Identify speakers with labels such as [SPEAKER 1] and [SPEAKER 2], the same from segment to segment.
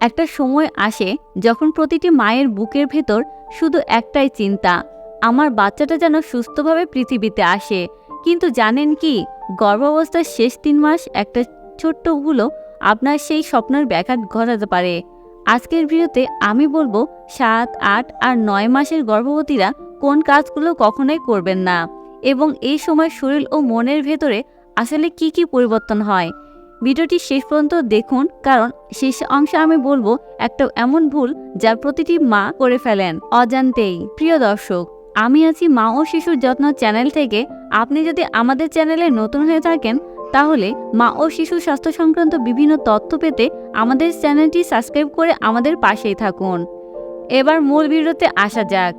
[SPEAKER 1] একটা সময় আসে যখন প্রতিটি মায়ের বুকের ভেতর শুধু একটাই চিন্তা, আমার বাচ্চাটা যেন সুস্থভাবে পৃথিবীতে আসে। কিন্তু জানেন কি, গর্ভাবস্থার শেষ তিন মাস একটা ছোট্ট ভুলও আপনার সেই স্বপ্নের ব্যাঘাত ঘটাতে পারে। আজকের ভিডিওতে আমি বলব সাত, আট আর নয় মাসের গর্ভবতীরা কোন কাজগুলো কখনোই করবেন না। এবং এই সময় শরীর ও মনের ভেতরে আসলে কি কি পরিবর্তন হয়? ভিডিওটি শেষ পর্যন্ত দেখুন, কারণ শেষ অংশে আমি বলব একটা এমন ভুল যা প্রতিটি মা করে ফেলেন অজান্তেই। প্রিয় দর্শক, আমি আছি মা ও শিশুর যত্ন চ্যানেল থেকে। আপনি যদি আমাদের চ্যানেলে নতুন হয়ে থাকেন, তাহলে মা ও শিশু স্বাস্থ্য সংক্রান্ত বিভিন্ন তথ্য পেতে আমাদের চ্যানেলটি সাবস্ক্রাইব করে আমাদের পাশেই থাকুন। এবার মূল ভিডিওতে আসা যাক।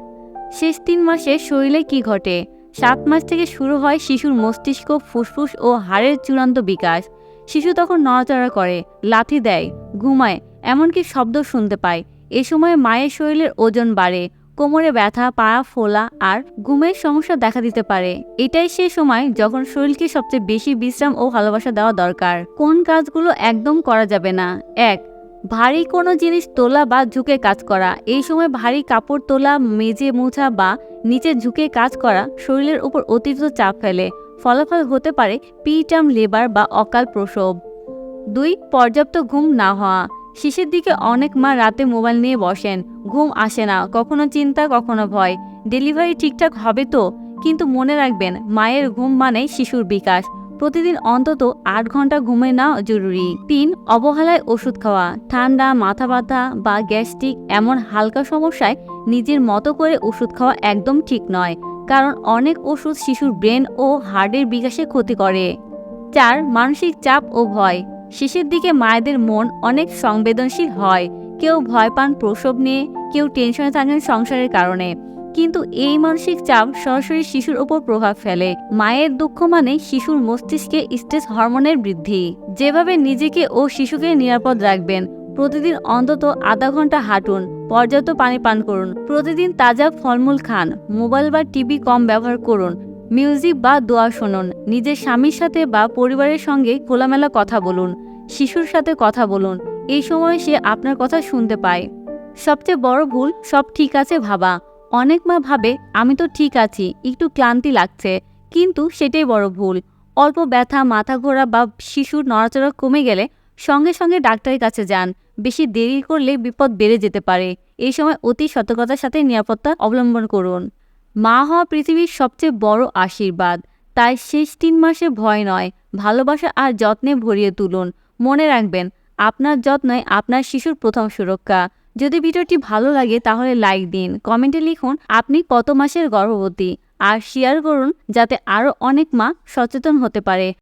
[SPEAKER 1] শেষ তিন মাসে শরীরে কি ঘটে? সাত মাস থেকে শুরু হয় শিশুর মস্তিষ্ক, ফুসফুস ও হাড়ের চূড়ান্ত বিকাশ। শিশু তখন নড়াচড়া করে, লাথি দেয়, ঘুমায়, এমনকি শব্দ শুনতে পায়। এ সময় মায়ের শরীরের ওজন বাড়ে, কোমরে ব্যথা, পা, ফোলা আর ঘুমের সমস্যা দেখা দিতে পারে। এটাই সেই সময় যখন শরীরকে সবচেয়ে বেশি বিশ্রাম ও ভালোবাসা দেওয়া দরকার। কোন কাজগুলো একদম করা যাবে না। এক, ভারী কোনো জিনিস তোলা বা ঝুঁকে কাজ করা। এই সময় ভারী কাপড় তোলা, মেজে মোছা বা নিচে ঝুঁকে কাজ করা শরীরের উপর অতিরিক্ত চাপ ফেলে। ফলাফল হতে পারে পিটাম লেবার বা অকাল প্রসব। দুই, পর্যাপ্ত ঘুম না হওয়া। শিশের দিকে অনেক মা রাতে মোবাইল নিয়ে বসেন। ঘুম আসে না, কখনো চিন্তা, কখনো ভয়। ডেলিভারি ঠিকঠাক হবে তো? কিন্তু মনে রাখবেন, মায়ের ঘুম মানে শিশুর বিকাশ। প্রতিদিন অন্তত আট ঘণ্টা ঘুমে নেওয়া জরুরি। তিন, অবহেলায় ওষুধ খাওয়া। ঠান্ডা, মাথা ব্যথা বা গ্যাস্ট্রিক এমন হালকা সমস্যায় নিজের মতো করে ওষুধ খাওয়া একদম ঠিক নয়। কারণ অনেক ওষুধ শিশুর ব্রেন ও হার্টের বিকাশে ক্ষতি করে। চার, মানসিক চাপ ও ভয়। শেষের দিকে মায়েদের মন অনেক সংবেদনশীল হয়। কেউ ভয় পান প্রসব নিয়ে, কেউ টেনশনে থাকেন সংসারের কারণে। কিন্তু এই মানসিক চাপ সরাসরি শিশুর ওপর প্রভাব ফেলে। মায়ের দুঃখ মানে শিশুর মস্তিষ্কে স্ট্রেস হরমোনের বৃদ্ধি। যেভাবে নিজেকে ও শিশুকে নিরাপদ রাখবেন প্রতিদিন অন্তত আধা ঘণ্টা হাঁটুন, পর্যাপ্ত পানি পান করুন। প্রতিদিন তাজা ফলমূল খান, মোবাইল বা টিভি কম ব্যবহার করুন, মিউজিক বা দোয়া শুনুন, নিজের স্বামীর সাথে বা পরিবারের সঙ্গে খোলামেলা কথা বলুন, শিশুর সাথে কথা বলুন, এই সময় সে আপনার কথা শুনতে পায়। সবচেয়ে বড় ভুল, সব ঠিক আছে ভাবা। অনেক মা ভাবে, আমি তো ঠিক আছি, একটু ক্লান্তি লাগছে। কিন্তু সেটাই বড় ভুল। অল্প ব্যথা, মাথা ঘোরা বা শিশুর নড়াচড়া কমে গেলে সঙ্গে সঙ্গে ডাক্তারের কাছে যান। বেশি দেরি করলে বিপদ বেড়ে যেতে পারে। এই সময় অতি সতর্কতার সাথে নিরাপত্তা অবলম্বন করুন। মা হওয়া পৃথিবীর সবচেয়ে বড় আশীর্বাদ। তাই শেষ তিন মাসে ভয় নয়। ভালোবাসা আর যত্নে ভরিয়ে তুলুন। মনে রাখবেন, আপনার যত্নই আপনার শিশুর প্রথম সুরক্ষা। যদি ভিডিওটি ভালো লাগে তাহলে লাইক দিন, কমেন্টে লিখুন আপনি কত মাসের গর্ভবতী। আর শেয়ার করুন যাতে আরও অনেক মা সচেতন হতে পারে।